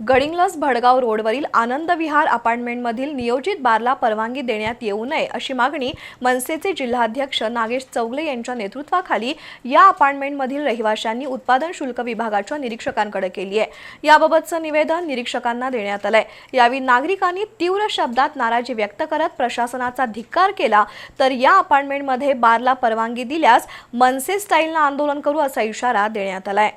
गडिंगलस भडगाव रोडवरील आनंद विहार अपार्टमेंटमधील नियोजित बारला परवानगी देण्यात येऊ नये अशी मागणी मनसेचे जिल्हाध्यक्ष नागेश चौगले यांच्या नेतृत्वाखाली या अपार्टमेंटमधील रहिवाशांनी उत्पादन शुल्क विभागाच्या निरीक्षकांकडे केली आहे. याबाबतचं निवेदन निरीक्षकांना देण्यात आलंय. यावेळी नागरिकांनी तीव्र शब्दात नाराजी व्यक्त करत प्रशासनाचा धिक्कार केला तर या अपार्टमेंटमध्ये बारला परवानगी दिल्यास मनसे स्टाईलनं आंदोलन करू असा इशारा देण्यात आलाय.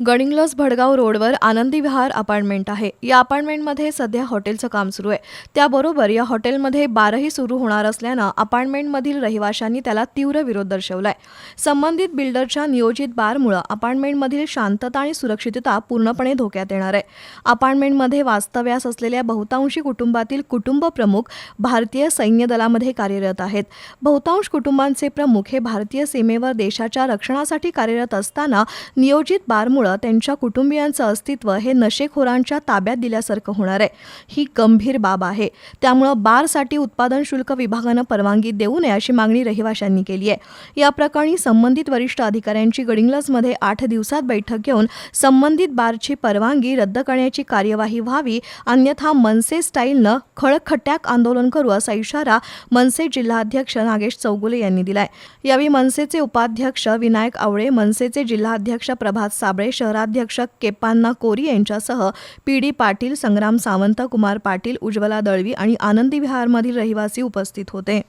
गडिंग्लज भडगाव रोडवर आनंदी विहार अपार्टमेंट आहे. या अपार्टमेंटमध्ये सध्या हॉटेलचं काम सुरू आहे. त्याबरोबर या हॉटेलमध्ये बारही सुरू होणार असल्यानं अपार्टमेंटमधील रहिवाशांनी त्याला तीव्र विरोध दर्शवलाय. संबंधित बिल्डरच्या नियोजित बारमुळं अपार्टमेंटमधील शांतता आणि सुरक्षितता पूर्णपणे धोक्यात येणार आहे. अपार्टमेंटमध्ये वास्तव्यास असलेल्या बहुतांशी कुटुंबातील कुटुंब प्रमुख भारतीय सैन्य दलामध्ये कार्यरत आहेत. बहुतांश कुटुंबांचे प्रमुख हे भारतीय सीमेवर देशाच्या रक्षणासाठी कार्यरत असताना नियोजित बारमुळं त्यांच्या कुटुंबियांचं अस्तित्व हे नशेखोरांच्या ताब्यात दिल्यासारखं होणार आहे. ही गंभीर बाब आहे. त्यामुळं बारसाठी उत्पादन शुल्क विभागानं परवानगी देऊ नये अशी मागणी रहिवाशांनी केली आहे. या प्रकरणी संबंधित वरिष्ठ अधिकाऱ्यांची गडिंग्लजमध्ये आठ दिवसात बैठक घेऊन संबंधित बारची परवानगी रद्द करण्याची कार्यवाही व्हावी अन्यथा मनसे स्टाईलनं खळखट्याक आंदोलन करू असा इशारा मनसे जिल्हाध्यक्ष नागेश चौगुले यांनी दिलाय. यावेळी मनसेचे उपाध्यक्ष विनायक आवळे मनसेचे जिल्हाध्यक्ष प्रभात साबळे शहराध्यक्ष केपान्ना कोरी यांच्यासह पी डी पाटील संग्राम सावंत कुमार पाटील उज्ज्वला दळवी आणि आनंदी विहारमधील रहिवासी उपस्थित होते.